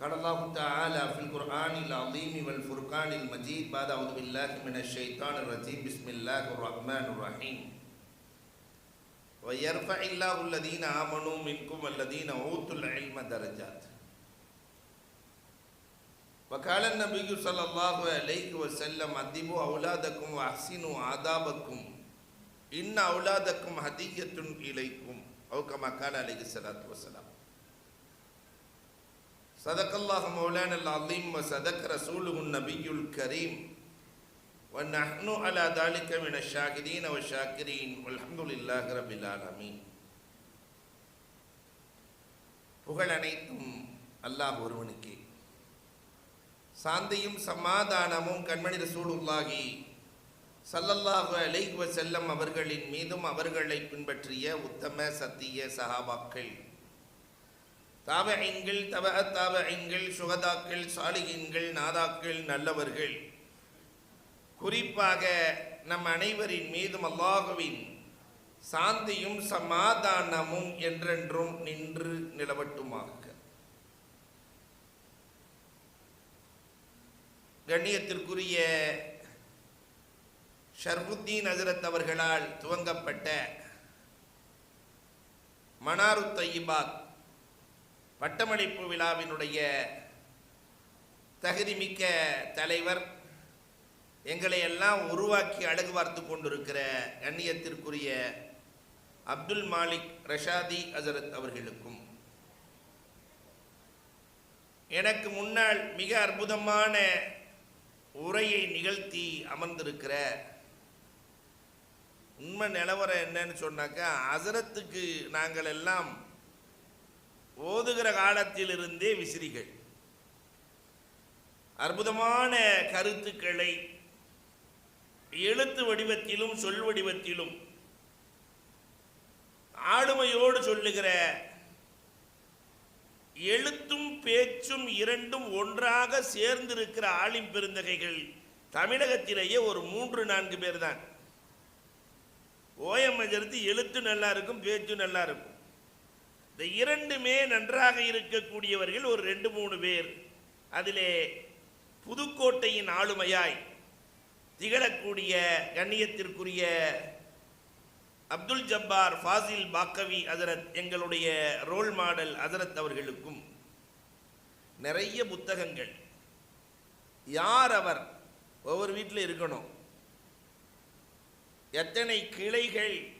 قال الله تعالى في القرآن العظيم والفرقان المجيد بعد أعوذ بالله من الشيطان الرجيم. بسم الله الرحمن الرحيم. ويرفع الله الذين آمنوا منكم والذين أوتوا العلم درجات. وقال النبي صلى الله عليه وسلم أدبوا أولادكم وأحسنوا آدابكم. إن أولادكم هدية إليكم أو كما قال عليه الصلاة والسلام. صدق الله مولانا العظيم وصدق رسوله النبي الكريم ونحن على ذلك من الشاهدين والشاكرين والحمد لله رب العالمين புகழ் அனைத்தும் அல்லாஹ் ஒருவனுக்கே சாந்தியும் சமாதானமும் கண்மணி ரசூலுல்லாஹி சல்லல்லாஹு அலைஹி வஸல்லம் அவர்களின் மீதும் அவர்களை பின்பற்றிய உத்தம சத்திய சஹாபாக்கள் தாபஐன்கள் தப தாபஐன்கள் சுகதாக்கள் சாலிகின்கள் நாதாக்கள் நல்லவர்கள். குறிப்பாக நம் அனைவரின் மீதும் அல்லாஹுவின் சாந்தியும் சமாதானமும் என்றென்றும் நின்று நிலவட்டுமாக. கண்ணியத்திற்குரிய ஷர்புத்தீன் ஹசரத் அவர்களால் துவங்கப்பட்ட மனாரு தையிபாத் வட்டமளிப்பு விழாவினுடைய தகுதிமிக்க தலைவர் எங்களை எல்லாம் உருவாக்கி அழகு பார்த்து கொண்டிருக்கிற கண்ணியத்திற்குரிய அப்துல் மாலிக் ரஷாதி ஹசரத் அவர்களுக்கும் எனக்கு முன்னால் மிக அற்புதமான உரையை நிகழ்த்தி அமர்ந்திருக்கிற உண்மை நிலவரம் என்னன்னு சொன்னாக்கா அசரத்துக்கு நாங்கள் எல்லாம் ஓதுகிற காலத்திலிருந்தே விசிறிகள். அற்புதமான கருத்துக்களை எழுத்து வடிவத்திலும் சொல் வடிவத்திலும் ஆளுமையோடு சொல்லுகிற எழுத்தும் பேச்சும் இரண்டும் ஒன்றாக சேர்ந்திருக்கிற ஆளின் பெருந்தகைகள் தமிழகத்திலேயே ஒரு மூன்று நான்கு பேர் தான். ஓயம் எழுத்து நல்லா இருக்கும் பேச்சு நல்லா இருக்கும். இந்த இரண்டுமே நன்றாக இருக்கக்கூடியவர்கள் ஒரு ரெண்டு மூணு பேர். அதிலே புதுக்கோட்டையின் ஆளுமையாய் திகழக்கூடிய கண்ணியத்திற்குரிய அப்துல் ஜப்பார் ஃபாசில் பாக்கவி அதரத் எங்களுடைய ரோல் மாடல் அதரத் அவர்களுக்கும் நிறைய புத்தகங்கள். யார் அவர்? ஒவ்வொரு வீட்டில் இருக்கணும். எத்தனை கிளைகள்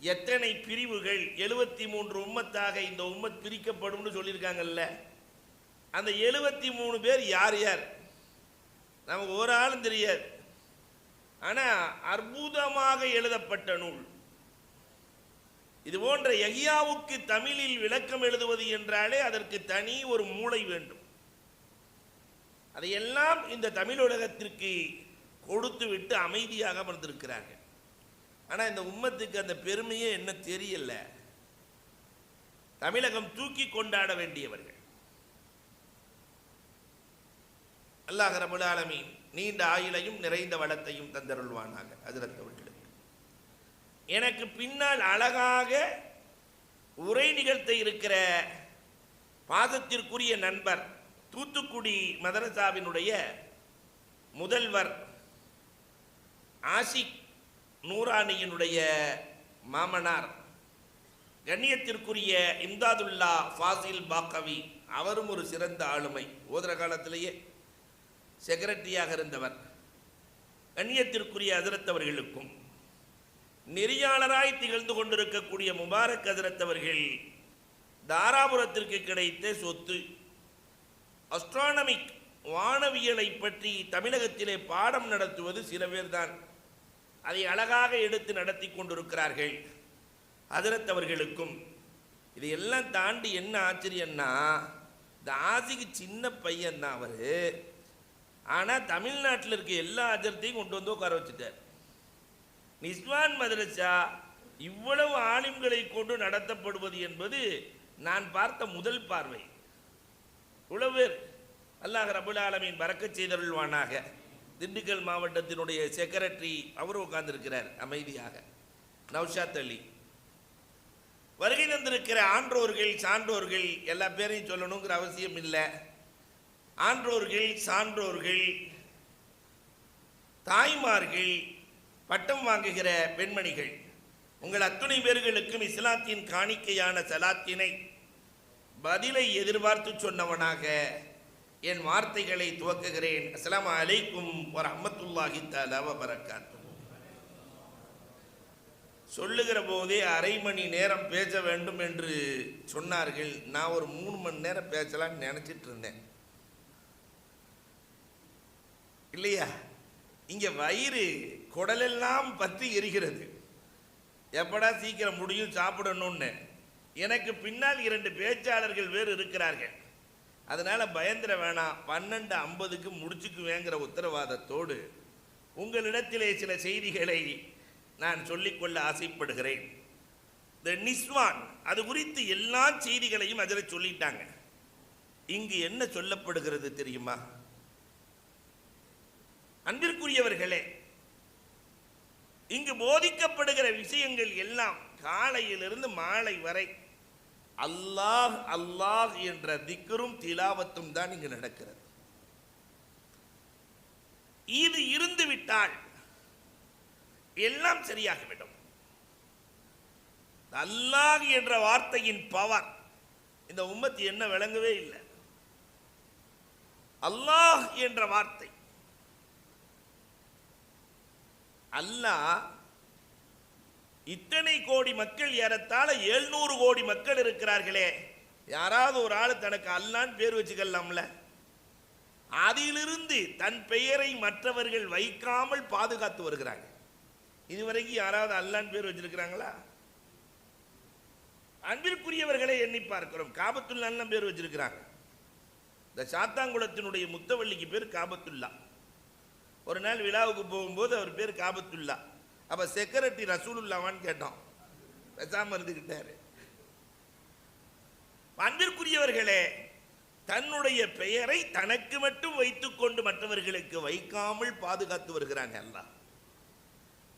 எத்தனை பிரிவுகள்? எழுபத்தி மூன்று உம்மத்தாக இந்த உம்மத் பிரிக்கப்படும்னு சொல்லியிருக்காங்கல்ல. அந்த எழுபத்தி மூணு பேர் யார் யார்? நமக்கு ஒரு ஆளும் தெரியாது. ஆனால் அற்புதமாக எழுதப்பட்ட நூல். இது போன்ற எகியாவுக்கு தமிழில் விளக்கம் எழுதுவது என்றாலே அதற்கு தனி ஒரு மூளை வேண்டும். அதையெல்லாம் இந்த தமிழ் உலகத்திற்கு கொடுத்து விட்டு அமைதியாக அமர்ந்திருக்கிறார்கள். ஆனால் இந்த உம்மத்துக்கு அந்த பெருமையே என்ன தெரியல. தமிழகம் தூக்கி கொண்டாட வேண்டியவர்கள். அல்லாஹ் ரபுல் ஆலமீன் நீண்ட ஆயுளையும் நிறைந்த வளத்தையும் தந்தருள்வானாக அதிரத்தவர்களுக்கு எனக்கு பின்னால் அழகாக உரை நிகழ்த்த இருக்கிற பாதத்திற்குரிய நண்பர் தூத்துக்குடி மதரசாவினுடைய முதல்வர் ஆசிக் நூரானியினுடைய மாமனார் கண்ணியத்திற்குரிய இம்தாதுல்லா ஃபாசில் பாக்கவி அவரும் ஒரு சிறந்த ஆளுமை. ஓதுற காலத்திலேயே செக்ரட்டரியாக இருந்தவர். கண்ணியத்திற்குரிய அதிரத்தவர்களுக்கும் நெறியாளராய் திகழ்ந்து கொண்டிருக்கக்கூடிய முபாரக் அதிரத்தவர்கள் தாராபுரத்திற்கு கிடைத்த சொத்து அஸ்ட்ரானமிக் வானவியலை பற்றி தமிழகத்திலே பாடம் நடத்துவது சில பேர்தான். அதை அழகாக எடுத்து நடத்தி கொண்டிருக்கிறார்கள் அதிரத்தவர்களுக்கும் இதையெல்லாம் தாண்டி என்ன ஆச்சரியன்னா இந்த ஆசிக்கு சின்ன பையன் தான் அவர். ஆனால் தமிழ்நாட்டில் இருக்க எல்லா அஜரத்தையும் கொண்டு வந்து உட்கார வச்சுட்டார். நிஸ்வான் மதரசா இவ்வளவு ஆலிம்களை கொண்டு நடத்தப்படுவது என்பது நான் பார்த்த முதல் பார்வை. இவ்வளவு பேர் அல்லாஹ் ரபுல் ஆலமின் பறக்கச் செய்தருள்வானாக. திண்டுக்கல் மாவட்டத்தினுடைய செக்ரட்டரி அவர் உட்கார்ந்திருக்கிறார் அமைதியாக. நவ்ஷாத் அலி. வருகை தந்திருக்கிற ஆன்றோர்கள் சான்றோர்கள் எல்லா பேரையும் சொல்லணுங்கிற அவசியம் இல்லை. ஆன்றோர்கள் சான்றோர்கள் தாய்மார்கள் பட்டம் வாங்குகிற பெண்மணிகள் உங்கள் அத்துணை பேர்களுக்கும் இஸ்லாத்தின் காணிக்கையான சலாத்தினை பதிலை எதிர்பார்த்து சொன்னவனாக என் வார்த்தைகளை துவக்குகிறேன். அஸ்லாம் அலைக்கும் ஒரு அம்மத்துல்லாஹி தஆலா வ சொல்லுகிற போதே அரை மணி நேரம் பேச வேண்டும் என்று சொன்னார்கள். நான் ஒரு மூணு மணி நேரம் பேசலாம்னு நினச்சிட்டு இருந்தேன் இல்லையா? இங்கே வயிறு குடலெல்லாம் பற்றி எரிகிறது. எப்படா சீக்கிரம் முடியும் சாப்பிடணும்னு. எனக்கு பின்னால் இரண்டு பேச்சாளர்கள் வேறு இருக்கிறார்கள். அதனால் பயந்துட வேணாம். பன்னெண்டு ஐம்பதுக்கு முடிச்சுக்குவேங்கிற உத்தரவாதத்தோடு உங்களிடத்திலே சில செய்திகளை நான் சொல்லிக்கொள்ள ஆசைப்படுகிறேன். இந்த நிஸ்வான் அது குறித்து எல்லா செய்திகளையும் அதில் சொல்லிட்டாங்க. இங்கு என்ன சொல்லப்படுகிறது தெரியுமா? அன்பிற்குரியவர்களே இங்கு போதிக்கப்படுகிற விஷயங்கள் எல்லாம் காலையிலிருந்து மாலை வரை அல்லாஹ் அல்லாஹ் என்ற திக்கரும் திலாவத்தும் தான் இங்கு நடக்கிறது. இது இருந்து விட்டால் எல்லாம் சரியாகிவிடும். அல்லாஹ் என்ற வார்த்தையின் பவர் இந்த உம்மத்து என்ன விளங்கவே இல்லை. அல்லாஹ் என்ற வார்த்தை அல்லாஹ் இத்தனை கோடி மக்கள் ஏறத்தாழ எழுநூறு கோடி மக்கள் இருக்கிறார்களே. யாராவது ஒரு ஆள் தனக்கு அல்லான்னு பேர் வச்சுக்கலாம்ல. அதிலிருந்து தன் பெயரை மற்றவர்கள் வைக்காமல் பாதுகாத்து வருகிறாங்க. இதுவரைக்கும் யாராவது அல்லான்னு பேர் வச்சிருக்கிறாங்களா? அன்பிற்குரியவர்களை எண்ணி பார்க்கிறோம். காபத்துல்லான்னு பேர் வச்சிருக்கிறாங்க. இந்த சாத்தாங்குளத்தினுடைய முத்தவள்ளிக்கு பேர் காபத்துல்லா. ஒரு நாள் விழாவுக்கு போகும்போது அவர் பேர் காபத்துல்லா. அப்ப செக்ரட்டரி ரசூலுல்லாவான்னு கேட்டோம். பேசாம இருந்துக்கிட்டாரு அன்பிற்குரியவர்களே தன்னுடைய பெயரை தனக்கு மட்டும் வைத்துக்கொண்டு மற்றவர்களுக்கு வைக்காமல் பாதுகாத்து வருகிறாங்க அல்லாஹ்.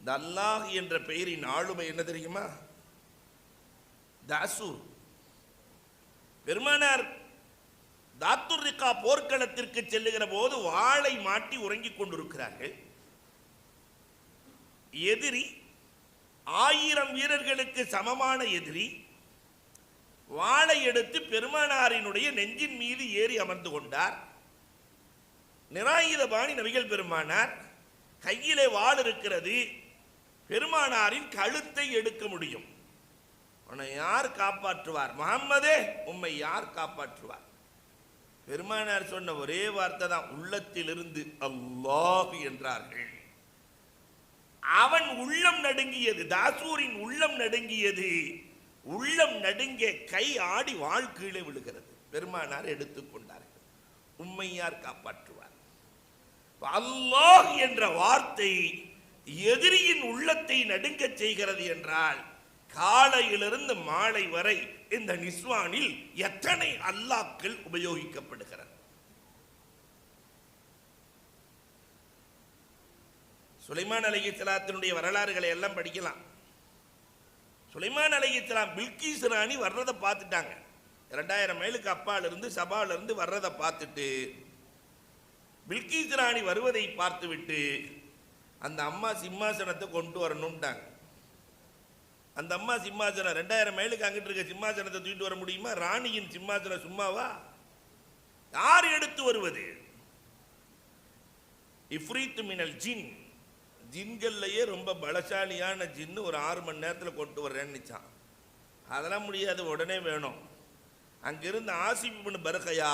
இந்த அல்லாஹ் என்ற பெயரின் ஆளுமை என்ன தெரியுமா? தாசூர். பெருமானார் தாத்துர்ரிகா போர்க்களத்திற்கு செல்லுகிற போது வாளை மாட்டி உறங்கிக் கொண்டிருக்கிறார்கள். எதிரி ஆயிரம் வீரர்களுக்கு சமமான எதிரி வாளை எடுத்து பெருமானாரினுடைய நெஞ்சின் மீது ஏறி அமர்ந்து கொண்டார். நிராயுதபாணி நபிகள் பெருமானார் கையிலே வாள் இருக்கிறது பெருமானாரின் கழுத்தை எடுக்க முடியும். உன்னை யார் காப்பாற்றுவார்? முகம்மதே உம்மை யார் காப்பாற்றுவார்? பெருமானார் சொன்ன ஒரே வார்த்தை தான் உள்ளத்திலிருந்து அல்லாஹ் என்றார்கள். அவன் உள்ளம் நடுங்கியது தாசூரின் உள்ளம் நடுங்கியது. உள்ளம் நடுங்க கை ஆடி வாழ் கீழே விழுகிறது. பெருமானார் எடுத்துக்கொண்டார்கள் உண்மையார் காப்பாற்றுவார். அல்லாஹ் என்ற வார்த்தை எதிரியின் உள்ளத்தை நடுங்கச் செய்கிறது என்றால் காலையிலிருந்து மாலை வரை இந்த நிஸ்வானில் எத்தனை அல்லாக்கள் உபயோகிக்கப்படுகிறது? சுலைமான் அலகி அலைஹிஸ்ஸலாத்தினுடைய வரலாறுகளை எல்லாம் படிக்கலாம். சுலைமான் அலகி அலைஹிஸ்ஸலாம் பில்கீஸ் ராணி வர்றதை பார்த்துட்டாங்க. ரெண்டாயிரம் மைலுக்கு அப்பால இருந்து சபால இருந்து வர்றதை பார்த்துட்டு பில்கிஸ் ராணி வருவதை பார்த்துவிட்டு அந்த அம்மா சிம்மாசனத்தை கொண்டு வரணும்ட்டாங்க. அந்த அம்மா சிம்மாசனம் ரெண்டாயிரம் மைலுக்கு அங்கிட்டு இருக்க சிம்மாசனத்தை தூக்கிட்டு வர முடியுமா? ராணியின் சிம்மாசனம் சும்மாவா? யார் எடுத்து வருவது? இஃப்ரீத்து மினல் ஜின். ஜின்கள்லையே ரொம்ப பலசாலியான ஜின்னு ஒரு ஆறு மணி நேரத்தில் கொண்டு வர்றேன்னுச்சான் அதெல்லாம் முடியாது உடனே வேணும். அங்கிருந்து ஆசிபின் பருகையா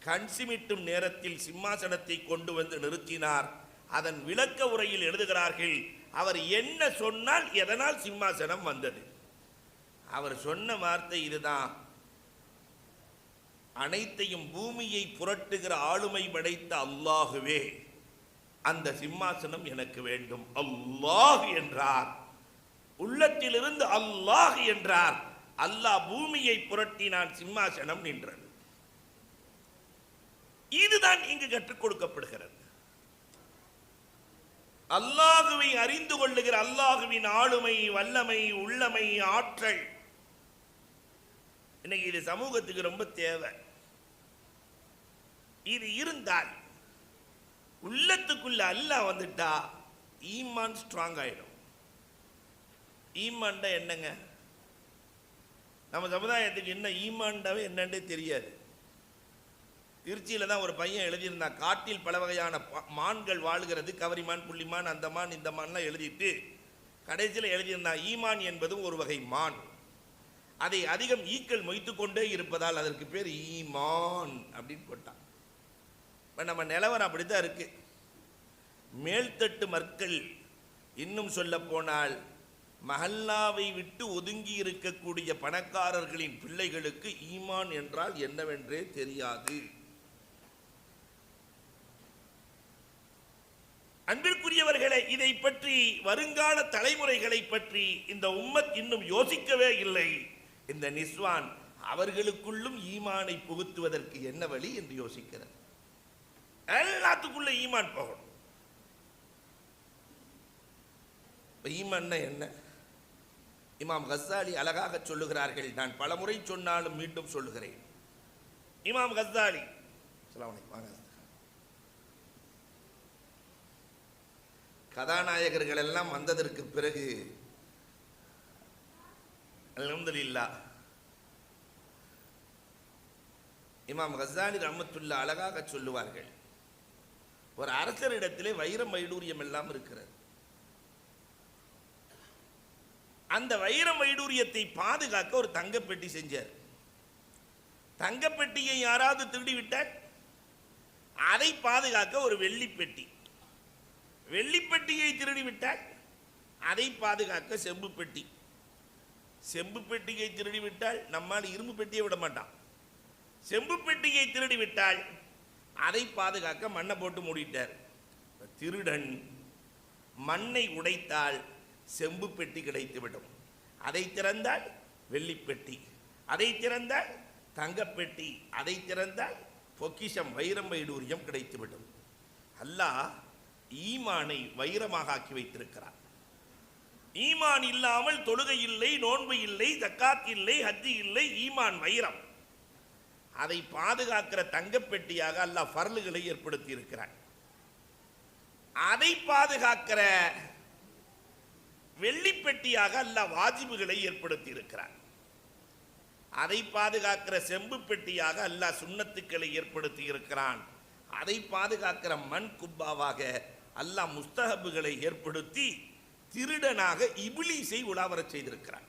கண் சிமிட்டும் நேரத்தில் சிம்மாசனத்தை கொண்டு வந்து நிறுத்தினார். அதன் விளக்க உரையில் எழுதுகிறார்கள் அவர் என்ன சொன்னால் எதனால் சிம்மாசனம் வந்தது? அவர் சொன்ன வார்த்தை இதுதான். அனைத்தையும் பூமியை புரட்டுகிற ஆளுமை படைத்த அல்லாகுவே அந்த சிம்மாசனம் எனக்கு வேண்டும். அல்லாஹ் என்றார். உள்ளத்திலிருந்து அல்லாஹ் என்றார். அல்லாஹ் பூமியை புரட்டி நான் சிம்மாசனம் நின்றது. இதுதான் இங்கு கற்றுக் கொடுக்கப்படுகிறது. அல்லாஹுவை அறிந்து கொள்ளுகிற அல்லாஹுவின் ஆளுமை வல்லமை உள்ளமை ஆற்றல். இன்னைக்கு இது சமூகத்துக்கு ரொம்ப தேவை. இது இருந்தால் உள்ளத்துக்குள்ள அல்லாஹ் வந்துட்டா ஈமான் ஸ்ட்ராங் ஆயிடும். ஈமான்டா என்னங்க? நம்ம சமுதாயத்துக்கு என்ன ஈமான்டாவே என்னன்னே தெரியாது. திருச்சியில் தான் ஒரு பையன் எழுதியிருந்தான் காட்டில் பல வகையான மான்கள் வாழ்கிறது கவரிமான் புள்ளிமான் அந்த மான் இந்த மான்லாம் எழுதிட்டு கடைசியில் எழுதியிருந்தான் ஈமான் என்பதும் ஒரு வகை மான். அதை அதிகம் ஈக்கள் மொய்த்து கொண்டே இருப்பதால் அதற்கு பேர் ஈமான் அப்படின்னு போட்டான். இப்போ நம்ம நிலவரம் அப்படித்தான் இருக்கு. மேல்தட்டு மக்கள் இன்னும் சொல்ல போனால் மஹல்லாவை விட்டு ஒதுங்கி இருக்கக்கூடிய பணக்காரர்களின் பிள்ளைகளுக்கு ஈமான் என்றால் என்னவென்றே தெரியாது. அன்பிற்குரியவர்களே இதை பற்றி வருங்கால தலைமுறைகளை பற்றி இந்த உம்மத் இன்னும் யோசிக்கவே இல்லை. இந்த நிஸ்வான் அவர்களுக்குள்ளும் ஈமானை புகுத்துவதற்கு என்ன வழி என்று யோசிக்கிறது எல்லாத்துக்குள்ள ஈமான் போகணும். இப்ப ஈமான்னா என்ன? இமாம் கஸ்ஸாலி அழகாக சொல்லுகிறார்கள். நான் பலமுறை சொன்னாலும் மீண்டும் சொல்லுகிறேன். இமாம் கஸ்ஸாலி வாங்க. கதாநாயகர்கள் எல்லாம் வந்ததற்கு பிறகு அல்ஹம்துலில்லா இமாம் கஸ்ஸாலி ரஹ்மத்துல்லா அழகாக சொல்லுவார்கள். ஒரு அரசரிடத்திலே வைரம் வைடூரியம் எல்லாம் இருக்கிறது. அந்த வைரம் வைடூரியத்தை பாதுகாக்க ஒரு தங்கப்பெட்டி செஞ்சார். தங்கப்பெட்டியை யாராவது திருடி அதை பாதுகாக்க ஒரு வெள்ளிப்பெட்டி. வெள்ளிப்பெட்டியை திருடி அதை பாதுகாக்க செம்பு பெட்டி செம்பு பெட்டியை திருடி விட்டால் நம்மால் இரும்பு பெட்டியை விட மாட்டான். செம்பு பெட்டியை திருடி விட்டால் அதை பாதுகாக்க மண்ணை போட்டு மூடிட்டார். திருடன் மண்ணை உடைத்தால் செம்பு பெட்டி கிடைத்துவிடும் அதை திறந்தால் வெள்ளிப்பெட்டி அதை திறந்தால் தங்கப்பெட்டி அதை திறந்தால் பொக்கிஷம் வைரம் வைடூரியம் கிடைத்துவிடும் அல்லாஹ் ஈமானை வைரமாக ஆக்கி வைத்திருக்கிறார் ஈமான் இல்லாமல் தொழுகை இல்லை நோன்பு இல்லை தக்காத் இல்லை ஹஜ்ஜி இல்லை ஈமான் வைரம். அதை பாதுகாக்கிற தங்கப்பெட்டியாக அல்லாஹ் ஃபர்லுகளை ஏற்படுத்தி இருக்கிறான் அதை பாதுகாக்கிற வெள்ளிப்பெட்டியாக அல்லாஹ் வாஜிபுகளை ஏற்படுத்தி இருக்கிறான் அதை பாதுகாக்கிற செம்பு பெட்டியாக அல்லாஹ் சுண்ணத்துக்களை ஏற்படுத்தி இருக்கிறான் அதை பாதுகாக்கிற மண் குப்பாவாக அல்லாஹ் முஸ்தஹபுகளை ஏற்படுத்தி திருடனாக இபிலிசை உலாவரச் செய்திருக்கிறான்.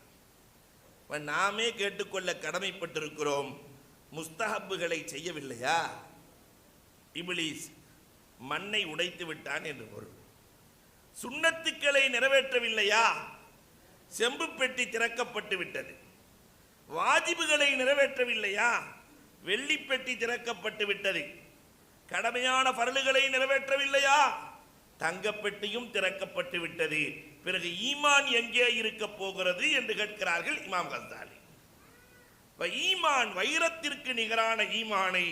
இப்போ நாமே கேட்டுக்கொள்ள கடமைப்பட்டிருக்கிறோம் முஸ்தஹப்புகளை செய்யவில்லையா? இபிலீஸ் மண்ணை உடைத்து விட்டான் என்று பொருள். சுண்ணத்துக்களை நிறைவேற்றவில்லையா? செம்பு பெட்டி திறக்கப்பட்டு விட்டது. வாஜிபுகளை நிறைவேற்றவில்லையா? வெள்ளிப்பெட்டி திறக்கப்பட்டு விட்டது. கடமையான பரலுகளை நிறைவேற்றவில்லையா? தங்கப்பெட்டியும் திறக்கப்பட்டு விட்டது. பிறகு ஈமான் எங்கே இருக்க போகிறது என்று கேட்கிறார்கள் இமாம் கஸ்தாலி. ஈமான் வைரத்திற்கு நிகரான ஈமானை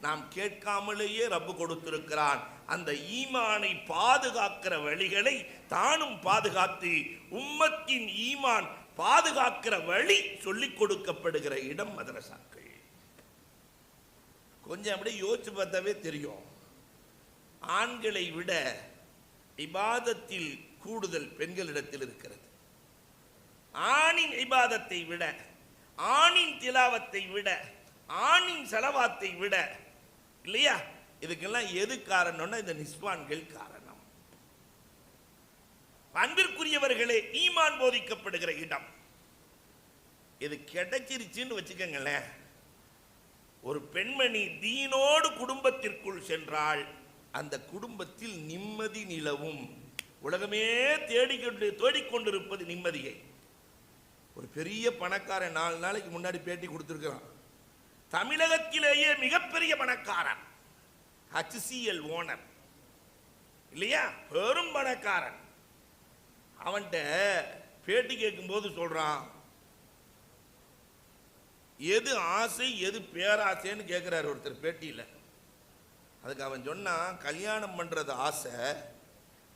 நாம் கேட்காமலேயே ரப்பு கொடுத்திருக்கிறான். அந்த ஈமானை பாதுகாக்கிற வழிகளை தானும் பாதுகாத்து உம்மத்தின் ஈமான் பாதுகாக்கிற வழி சொல்லிக் கொடுக்கப்படுகிற இடம் மதரசாக்கள். கொஞ்சம் அப்படியே யோசிச்சு பார்த்தாவே தெரியும். ஆண்களை விட இபாதத்தில் கூடுதல் பெண்களிடத்தில் இருக்கிறது. ஆணின் இபாதத்தை விட ஆணின் திலாவத்தை விட ஆணின் செலவாத்தை விட இல்லையா? இதுக்கெல்லாம் எது காரணம்னா இந்த நிஸ்வான்கள் காரணம். அன்பிற்குரியவர்களே ஈமான் போதிக்கப்படுகிற இடம். இது கிடைச்சிருச்சுன்னு வச்சுக்கோங்களேன். ஒரு பெண்மணி தீனோடு குடும்பத்திற்குள் சென்றால் அந்த குடும்பத்தில் நிம்மதி நிலவும். உலகமே தேடிக்கொண்டு தேடிக்கொண்டிருப்பது நிம்மதியை. ஒரு பெரிய பணக்காரன் நாலு நாளைக்கு முன்னாடி பேட்டி கொடுத்துருக்கிறான். தமிழகத்திலேயே மிகப்பெரிய பணக்காரன். ஹச்சிஎல் ஓனர் இல்லையா? பெரும் பணக்காரன். அவன்கிட்ட பேட்டி கேட்கும்போது சொல்றான் எது ஆசை எது பேராசைன்னு கேட்குறாரு ஒருத்தர் பேட்டியில். அதுக்கு அவன் சொன்னான் கல்யாணம் பண்ணுறது ஆசை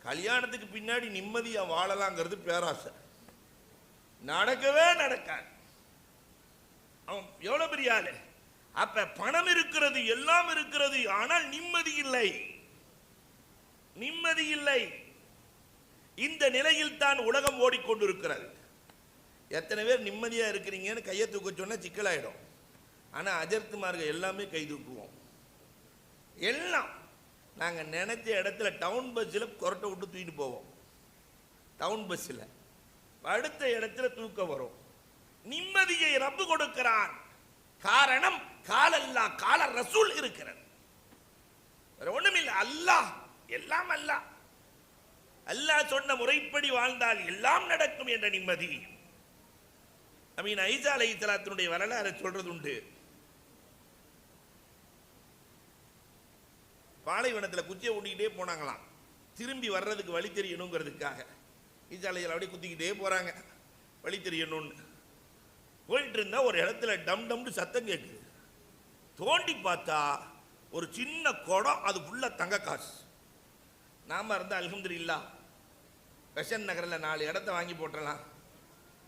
கல்யாணத்துக்கு பின்னாடி நிம்மதியாக வாழலாங்கிறது பேராசை. நடக்கவே நடக்காது. அவன் எவ்வளோ பெரிய ஆளு? அப்ப பணம் இருக்கிறது எல்லாம் இருக்கிறது ஆனால் நிம்மதி இல்லை. நிம்மதி இல்லை. இந்த நிலையில் தான் உலகம் ஓடிக்கொண்டிருக்கிறது. எத்தனை பேர் நிம்மதியா இருக்கிறீங்கன்னு கையை தூக்க சொன்னா சிக்கலாயிடும். ஆனா அஜர்த்துமார்கள் எல்லாமே கை தூக்குவோம். எல்லாம். நாங்க நினைச்ச இடத்துல டவுன் பஸ்ஸில் கொரட்டை விட்டு தூக்கிட்டு போவோம். டவுன் பஸ்ஸில் அடுத்த இடத்துல தூக்கம் வரும். நிம்மதியை ரப்பு கொடுக்கிறான். காரணம் காலல்லா கால ரசூல் இருக்கிறது. வேற அல்லாஹ் எல்லாம் அல்லாஹ். அல்லாஹ் சொன்ன முறைப்படி வாழ்ந்தால் எல்லாம் நடக்கும் என்ற நிம்மதி. அமீன் ஐசா அலை இஸ்லாத்தினுடைய வரலாறு சொல்றது உண்டு. பாலைவனத்தில் குச்சியை ஊட்டிக்கிட்டே போனாங்களாம். திரும்பி வர்றதுக்கு வழி தெரியணுங்கிறதுக்காக. ஈசா அப்படியே குத்திக்கிட்டே போகிறாங்க வழி தெரியணும்னு. போயிட்டு இருந்தா ஒரு இடத்துல டம் டம்னு சத்தம் கேட்குது தோண்டி பார்த்தா ஒரு சின்ன குடம் அது ஃபுல்லாக தங்க காசு. நாம இருந்தா இல்லா பெஷன் நகரில் நாலு இடத்த வாங்கி போட்டுடலாம்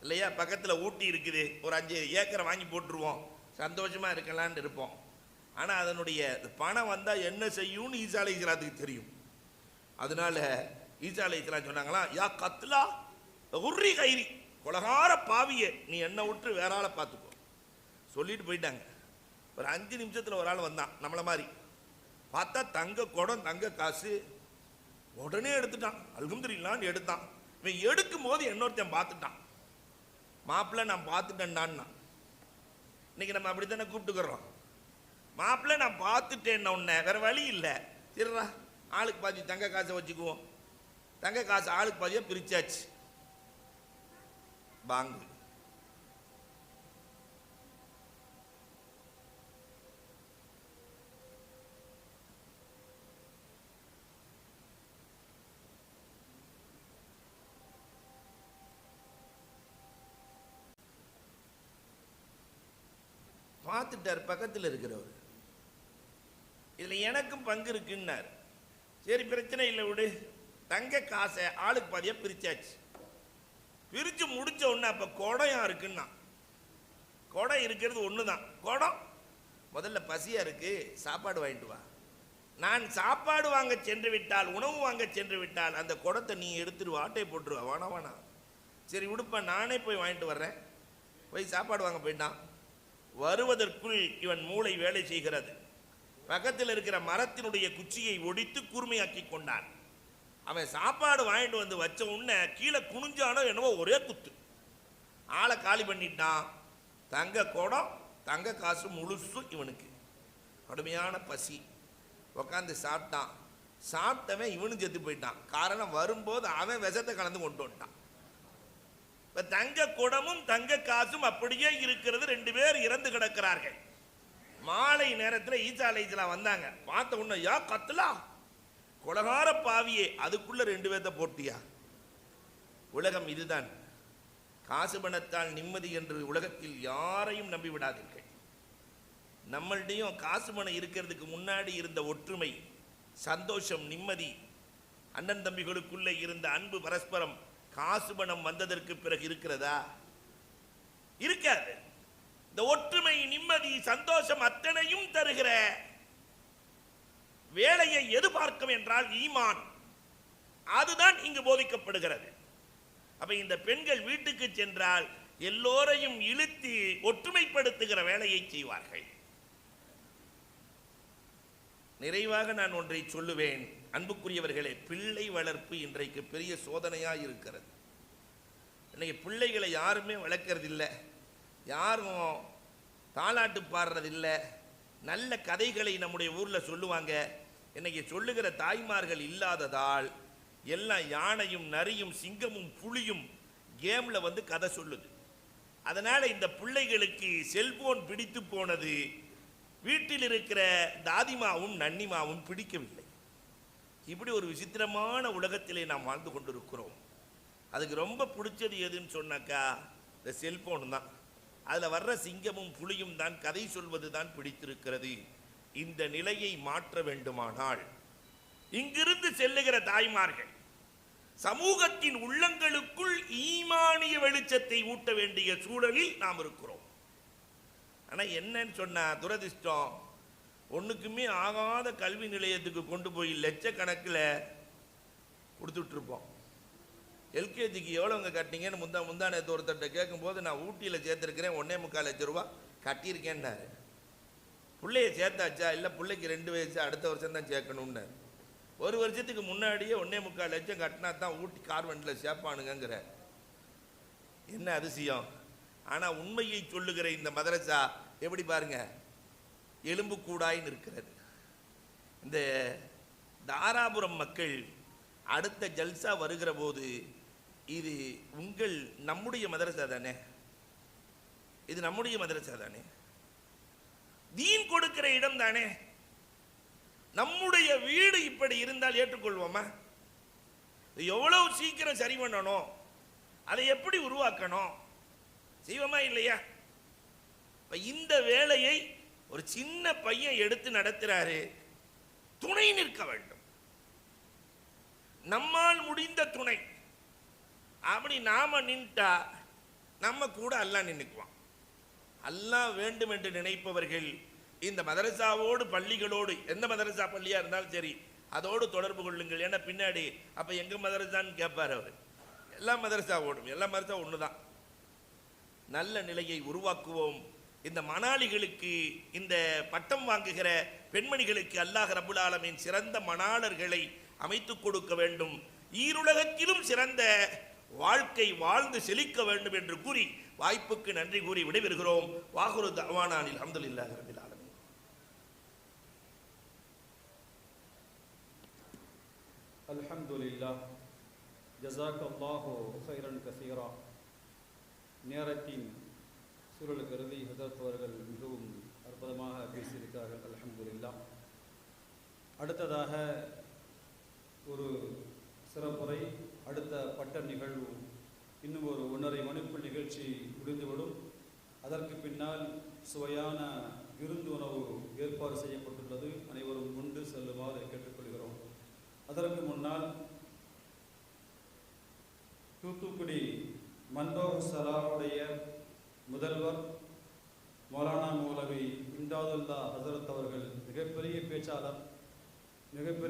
இல்லையா? பக்கத்தில் ஊட்டி இருக்குது. ஒரு அஞ்சு ஏக்கரை வாங்கி போட்டுருவோம். சந்தோஷமாக இருக்கலாம்னு இருப்போம். ஆனால் அதனுடைய பணம் வந்தால் என்ன செய்யும்னு ஈசாலை இஸ்லாத்துக்கு தெரியும். அதனால ஈசா அலை இஸ்லாம் சொன்னாங்களா யா கத்லா உர்ரி கைரி கொலகார பாவியே நீ என்ன விட்டு வேற ஆளை பார்த்துக்கோ. சொல்லிட்டு போயிட்டாங்க. ஒரு அஞ்சு நிமிஷத்தில் ஒரு ஆள் வந்தான் நம்மளை மாதிரி. பார்த்தா தங்க குடம் தங்க காசு உடனே எடுத்துட்டான். அல்ஹம்துலில்லான்னு எடுத்தான். இவன் எடுக்கும் போது இன்னொருத்தன் பார்த்துட்டான். மாப்பிள்ளை நான் பார்த்துட்டேன்டான்னா. இன்னைக்கு நம்ம அப்படித்தானே கூப்பிட்டுக்கிறோம். மாப்பிள்ளை நான் பார்த்துட்டேன்ன உன்னை வேற வழி இல்லை. சரிடா ஆளுக்கு பாதி தங்க காசை வச்சுக்குவோம். தங்க காசு ஆளுக்கு பாதியா பிரிச்சாச்சு. பாங்கு பார்த்துட்டார் பக்கத்தில் இருக்கிறவர். இதில் எனக்கும் பங்கு இருக்குன்னார். சரி பிரச்சனை இல்லை விடு. தங்க காசை ஆளுக்கு பாதியாக பிரிச்சாச்சு. பிரித்து முடிச்ச உடனே அப்போ குடம் யாருக்குன்னா குடம் இருக்கிறது ஒன்று தான் குடம். முதல்ல பசியாக இருக்கு சாப்பாடு வாங்கிட்டு வா. நான் சாப்பாடு வாங்க சென்று விட்டால் உணவு வாங்க சென்று விட்டால் அந்த குடத்தை நீ எடுத்துட்டு ஆட்டை போட்டுருவா. வேணா வேணாம் சரி விடுப்பா நானே போய் வாங்கிட்டு வர்றேன். போய் சாப்பாடு வாங்க போயிட்டான். வருவதற்குள் இவன் மூளை வேலை செய்கிறது. பக்கத்தில் இருக்கிற மரத்தினுடைய குச்சியை ஒடித்து கூர்மையாக்கி கொண்டான். அவன் சாப்பாடு வாங்கிட்டு வந்து வச்ச உடனே கீழே குனிஞ்சானோ என்னவோ ஒரே குத்து. ஆளை காலி பண்ணிட்டான். தங்க குடம் தங்க காசு முழுசும் இவனுக்கு. கடுமையான பசி. உட்காந்து சாப்பிட்டான். சாப்பிட்டவன் இவனும் செத்து போயிட்டான். காரணம் வரும்போது அவன் விஷத்தை கலந்து கொண்டு வந்துட்டான். இப்போ தங்க குடமும் தங்க காசும் அப்படியே இருக்கிறது ரெண்டு பேர் இறந்து கிடக்கிறார்கள். மாலை நேரத்தில் ஈசா அலைஜலா வந்தாங்க. பார்த்த உடனே யா கத்துலா கொலகார பாவியே அதுக்குள்ள ரெண்டு பேர்த்த போட்டியா? உலகம் இதுதான். காசு பணத்தால் நிம்மதி என்று உலகத்தில் யாரையும் நம்பி விடாதீர்கள். நம்மள்டையும் காசு பணம் இருக்கிறதுக்கு முன்னாடி இருந்த ஒற்றுமை சந்தோஷம் நிம்மதி அண்ணன் தம்பிகளுக்குள்ளே இருந்த அன்பு பரஸ்பரம் காசு பணம் வந்ததற்கு பிறகு இருக்கிறதா? இருக்காது. இந்த ஒற்றுமை நிம்மதி சந்தோஷம் அத்தனையும் தருகிற வேலையை எதிர்பார்க்கும் என்றால் ஈமான். அதுதான் இங்கு போதிக்கப்படுகிறது. அப்ப இந்த பெண்கள் வீட்டுக்கு சென்றால் எல்லோரையும் இழுத்து ஒற்றுமைப்படுத்துகிற வேலையை செய்வார்கள். நிறைவாக நான் ஒன்றை சொல்லுவேன். அன்புக்குரியவர்களே பிள்ளை வளர்ப்பு இன்றைக்கு பெரிய சோதனையா இருக்கிறது. இன்னைக்கு பிள்ளைகளை யாருமே வளர்க்கறது இல்லை யாரும் தாலாட்டு பாடுறதில்லை. நல்ல கதைகளை நம்முடைய ஊர்ல சொல்லுவாங்க. இன்னைக்கு சொல்லுகிற தாய்மார்கள் இல்லாததால் எல்லாம் யானையும் நரியும் சிங்கமும் புலியும் கேமில் வந்து கதை சொல்லுது. அதனால் இந்த பிள்ளைகளுக்கு செல்போன் பிடித்து போனது வீட்டில் இருக்கிற தாதிமாவும் நன்னிமாவும் பிடிக்கவில்லை. இப்படி ஒரு விசித்திரமான உலகத்திலே நாம் வாழ்ந்து கொண்டிருக்கிறோம். அதுக்கு ரொம்ப பிடிச்சது எதுன்னு சொன்னாக்கா இந்த செல்போன் தான். அதில் வர்ற சிங்கமும் புலியும் தான் கதை சொல்வது தான் பிடித்திருக்கிறது. இந்த நிலையை மாற்ற வேண்டுமானால் இங்கிருந்து செல்லுகிற தாய்மார்கள் சமூகத்தின் உள்ளங்களுக்குள் ஈமானிய வெளிச்சத்தை ஊட்ட வேண்டிய சூழலில் நாம் இருக்கிறோம். ஆனால் என்னன்னு சொன்ன துரதிர்ஷ்டம். ஒன்றுக்குமே ஆகாத கல்வி நிலையத்துக்கு கொண்டு போய் லட்சக்கணக்கில் கொடுத்துட்ருப்போம். எல்கேஜிக்கு எவ்வளோங்க கட்டினீங்கன்னு முந்தா முந்தானத்து ஒருத்தர்கிட்ட கேட்கும்போது நான் ஊட்டியில் சேர்த்துருக்கிறேன் ஒன்னே முக்கால் லட்ச ரூபா கட்டியிருக்கேன்னாரு. பிள்ளைய சேர்த்தாச்சா? இல்லை பிள்ளைக்கு ரெண்டு வயசு அடுத்த வருஷம் தான் சேர்க்கணும்னு. ஒரு வருஷத்துக்கு முன்னாடியே ஒன்னே முக்கால் லட்சம் கட்டினா தான் ஊட்டி கார்வெண்ட்டில் சேர்ப்பானுங்கிற என்ன அதிசயம்? ஆனால் உண்மையை சொல்லுகிற இந்த மதரசா எப்படி பாருங்க? எலும்பு கூடாயின்னு இருக்கிறது இந்த தாராபுரம் மக்கள் அடுத்த ஜல்சா வருகிற போது இது உங்கள் நம்முடைய மதரசா தானே? இது நம்முடைய மதரசா தானே? தீன் கொடுக்கிற இடம் தானே நம்முடைய வீடு இப்படி இருந்தால் ஏற்றுக்கொள்வோமா? இது எவ்வளவு சீக்கிரம் சரி பண்ணணும்? அதை எப்படி உருவாக்கணும்? செய்வோமா இல்லையா? இப்ப இந்த வேலையை ஒரு சின்ன பையன் எடுத்து நடத்துறாரு. துணை நிற்க வேண்டும். நம்மால் முடிந்த துணை. அப்படி நாம நின்ட்டா நம்ம கூட அல்லாஹ் நின்னுக்குவான். அல்லாஹ் வேண்டும் என்று நினைப்பவர்கள் இந்த மதரசாவோடு பள்ளிகளோடு எந்த மதரசா பள்ளியா இருந்தாலும் சரி அதோடு தொடர்பு கொள்ளுங்கள். ஏன்னா பின்னாடி அப்ப எங்க மதரசான்னு கேட்பார் அவர். எல்லா மதரசா ஓடும் எல்லா மதரசா ஒண்ணுதான். நல்ல நிலையை உருவாக்குவோம். இந்த மணாளிகளுக்கு இந்த பட்டம் வாங்குகிற பெண்மணிகளுக்கு அல்லாஹ் ரபுல் ஆலமின் சிறந்த மணாளர்களை அமைத்துக் கொடுக்க வேண்டும். ஈருலகத்திலும் சிறந்த வாழ்க்கை வாழ்ந்து செழிக்க வேண்டும் என்று கூறி வாய்ப்புக்கு நன்றி கூறி விடைபெறுகிறோம் வாகுரு தவானானில் அஹமதுல்லாஹி ரபில் ஆலமீன் الحمد لله ஜசாக் அல்லாஹோ ஹைரன் கசீரா நேரத்தின் சூழல் கருதி ஹசரத் அவர்கள் மிகவும் அற்புதமாக பேசியிருக்கிறார்கள் அல்ஹம்துலில்லா அடுத்ததாக ஒரு சிறப்புரை அடுத்த பட்ட நிகழ்வு இன்னும் ஒரு ஒன்றரை மணிக்குள் நிகழ்ச்சி முடிந்துவிடும். அதற்கு பின்னால் சுவையான விருந்து உணவு ஏற்பாடு செய்யப்பட்டுள்ளது. அனைவரும் உண்டு செல்லுமாறு கேட்டுக்கொள்கிறோம். அதற்கு முன்னால் தூத்துக்குடி மண்டோர் சலாவுடைய முதல்வர் மௌலானா மௌலவி இம்தாதுல்லா ஹசரத் அவர்கள் மிகப்பெரிய பேச்சாளர் மிகப்பெரிய